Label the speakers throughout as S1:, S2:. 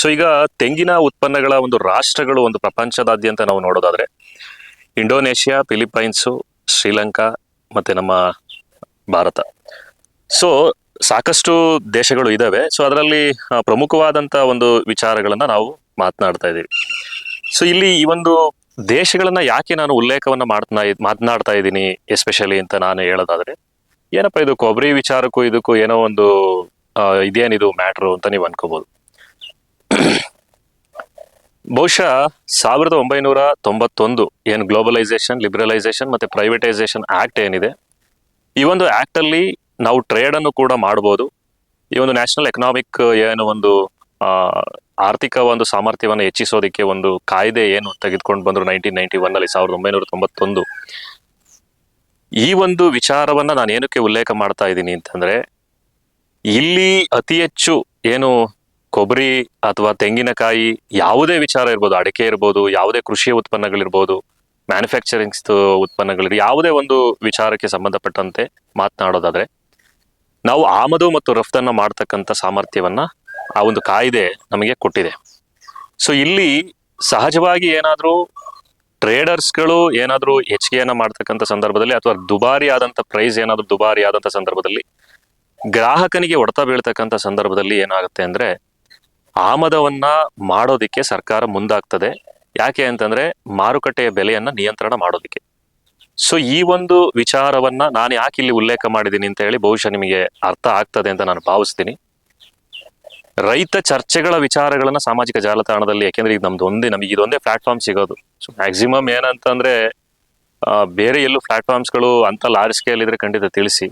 S1: So ಈಗ ತೆಂಗಿನ ಉತ್ಪನ್ನಗಳ ಒಂದು ರಾಷ್ಟ್ರಗಳು ಒಂದು ಪ್ರಪಂಚದಾದ್ಯಂತ ನಾವು ನೋಡೋದಾದ್ರೆ, ಇಂಡೋನೇಷ್ಯಾ ಫಿಲಿಪೈನ್ಸು ಶ್ರೀಲಂಕಾ ಮತ್ತೆ ನಮ್ಮ ಭಾರತ. ಸೊ ಸಾಕಷ್ಟು ದೇಶಗಳು ಇದ್ದಾವೆ ಸೊ ಅದರಲ್ಲಿ ಪ್ರಮುಖವಾದಂಥ ಒಂದು ವಿಚಾರಗಳನ್ನ ನಾವು ಮಾತನಾಡ್ತಾ ಇದ್ದೀವಿ. ಸೊ ಇಲ್ಲಿ ಈ ಒಂದು ದೇಶಗಳನ್ನ ಯಾಕೆ ನಾನು ಉಲ್ಲೇಖವನ್ನ ಮಾಡ್ತಾ ಮಾತನಾಡ್ತಾ ಇದ್ದೀನಿ, ಎಸ್ಪೆಷಲಿ ಅಂತ ನಾನು ಹೇಳೋದಾದ್ರೆ, ಏನಪ್ಪ ಇದು ಕೊಬ್ಬರಿ ವಿಚಾರಕ್ಕೂ ಇದಕ್ಕೂ ಏನೋ ಒಂದು ಇದೇನಿದು ಮ್ಯಾಟ್ರು ಅಂತ ನೀವು ಅನ್ಕೋಬಹುದು ಬಹುಶಃ ಸಾವಿರದ ಒಂಬೈನೂರ ತೊಂಬತ್ತೊಂದು ಏನು ಗ್ಲೋಬಲೈಸೇಷನ್, ಲಿಬರಲೈಸೇಷನ್ ಮತ್ತೆ ಪ್ರೈವೇಟೈಸೇಷನ್ ಆಕ್ಟ್ ಏನಿದೆ, ಈ ಒಂದು ಆಕ್ಟ್ ಅಲ್ಲಿ ನಾವು ಟ್ರೇಡ್ ಅನ್ನು ಕೂಡ ಮಾಡಬಹುದು ಈ ಒಂದು ನ್ಯಾಷನಲ್ ಎಕನಾಮಿಕ್, ಏನು ಒಂದು ಆರ್ಥಿಕ ಒಂದು ಸಾಮರ್ಥ್ಯವನ್ನು ಹೆಚ್ಚಿಸೋದಕ್ಕೆ ಒಂದು ಕಾಯ್ದೆ ಏನು ತೆಗೆದುಕೊಂಡು ಬಂದ್ರು ನೈನ್ಟೀನ್ ನೈನ್ಟಿ ಒನ್ ಅಲ್ಲಿ ಸಾವಿರದ ಒಂಬೈನೂರ ತೊಂಬತ್ತೊಂದು. ಈ ಒಂದು ವಿಚಾರವನ್ನ ನಾನು ಏನಕ್ಕೆ ಉಲ್ಲೇಖ ಮಾಡ್ತಾ ಇದ್ದೀನಿ ಅಂತಂದ್ರೆ, ಇಲ್ಲಿ ಅತಿ ಹೆಚ್ಚು ಏನು ಕೊಬ್ಬರಿ ಅಥವಾ ತೆಂಗಿನಕಾಯಿ ಯಾವುದೇ ವಿಚಾರ ಇರ್ಬೋದು, ಅಡಿಕೆ ಇರ್ಬೋದು, ಯಾವುದೇ ಕೃಷಿ ಉತ್ಪನ್ನಗಳಿರ್ಬೋದು ಮ್ಯಾನುಫ್ಯಾಕ್ಚರಿಂಗ್ ಉತ್ಪನ್ನಗಳಿರ್ ಯಾವುದೇ ಒಂದು ವಿಚಾರಕ್ಕೆ ಸಂಬಂಧಪಟ್ಟಂತೆ ಮಾತನಾಡೋದಾದ್ರೆ, ನಾವು ಆಮದು ಮತ್ತು ರಫ್ತನ್ನ ಮಾಡ್ತಕ್ಕಂಥ ಸಾಮರ್ಥ್ಯವನ್ನ ಆ ಒಂದು ಕಾಯ್ದೆ ನಮಗೆ ಕೊಟ್ಟಿದೆ. ಸೊ ಇಲ್ಲಿ ಸಹಜವಾಗಿ ಏನಾದರೂ ಟ್ರೇಡರ್ಸ್ಗಳು ಏನಾದರೂ ಹೆಚ್ಚಿಗೆಯನ್ನ ಮಾಡ್ತಕ್ಕಂಥ ಸಂದರ್ಭದಲ್ಲಿ ಅಥವಾ ದುಬಾರಿ ಆದಂಥ ಪ್ರೈಸ್ ಏನಾದರೂ ದುಬಾರಿ ಆದಂಥ ಸಂದರ್ಭದಲ್ಲಿ ಗ್ರಾಹಕನಿಗೆ ಹೊಡೆತ ಬೀಳ್ತಕ್ಕಂಥ ಸಂದರ್ಭದಲ್ಲಿ ಏನಾಗುತ್ತೆ ಅಂದ್ರೆ ಆಮದವನ್ನ ಮಾಡೋದಿಕ್ಕೆ ಸರ್ಕಾರ ಮುಂದಾಗ್ತದೆ. ಯಾಕೆ ಅಂತಂದ್ರೆ ಮಾರುಕಟ್ಟೆಯ ಬೆಲೆಯನ್ನ ನಿಯಂತ್ರಣ ಮಾಡೋದಿಕ್ಕೆ. ಸೊ ಈ ಒಂದು ವಿಚಾರವನ್ನ ನಾನು ಯಾಕೆ ಇಲ್ಲಿ ಉಲ್ಲೇಖ ಮಾಡಿದ್ದೀನಿ ಅಂತ ಹೇಳಿ ಬಹುಶಃ ನಿಮಗೆ ಅರ್ಥ ಆಗ್ತದೆ ಅಂತ ನಾನು ಭಾವಿಸ್ತೀನಿ. ರೈತ ಚರ್ಚೆಗಳ ವಿಚಾರಗಳನ್ನ ಸಾಮಾಜಿಕ ಜಾಲತಾಣದಲ್ಲಿ, ಯಾಕೆಂದ್ರೆ ಈಗ ನಮ್ದು ಒಂದೇ, ನಮಗೆ ಇದೊಂದೇ ಪ್ಲಾಟ್ಫಾರ್ಮ್ ಸಿಗೋದು. ಸೊ ಮ್ಯಾಕ್ಸಿಮಮ್ ಏನಂತಂದ್ರೆ ಬೇರೆ ಎಲ್ಲೂ ಪ್ಲಾಟ್ಫಾರ್ಮ್ಸ್ಗಳು ಅಂತ ಲಾರ್ಜ್ ಸ್ಕೇಲ್ ಇದ್ರೆ ಖಂಡಿತ ತಿಳಿಸಿ.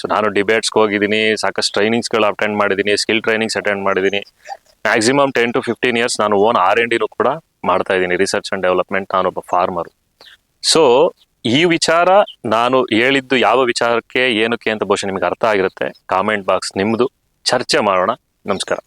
S1: ಸೊ ನಾನು ಡಿಬೇಟ್ಸ್ಗೆ ಹೋಗಿದ್ದೀನಿ, ಸಾಕಷ್ಟು ಟ್ರೈನಿಂಗ್ಸ್ಗಳು ಅಟೆಂಡ್ ಮಾಡಿದ್ದೀನಿ ಸ್ಕಿಲ್ ಟ್ರೈನಿಂಗ್ಸ್ ಅಟೆಂಡ್ ಮಾಡಿದ್ದೀನಿ. Maximum ten to fifteen years ನಾನು ಓನ್ ಆರ್ ಎನ್ ಡಿನೂ ಕೂಡ ಮಾಡ್ತಾ ಇದ್ದೀನಿ ರಿಸರ್ಚ್ ಅಂಡ್ ಡೆವಲಪ್ಮೆಂಟ್ ನಾನೊಬ್ಬ ಫಾರ್ಮರ್ ಸೊ ಈ ವಿಚಾರ ನಾನು ಹೇಳಿದ್ದು ಯಾವ ವಿಚಾರಕ್ಕೆ, ಏನಕ್ಕೆ ಅಂತ ಬಹುಶಃ ನಿಮಗೆ ಅರ್ಥ ಆಗಿರುತ್ತೆ. ಕಾಮೆಂಟ್ ಬಾಕ್ಸ್ ನಿಮ್ಮದು ಚರ್ಚೆ ಮಾಡೋಣ. ನಮಸ್ಕಾರ.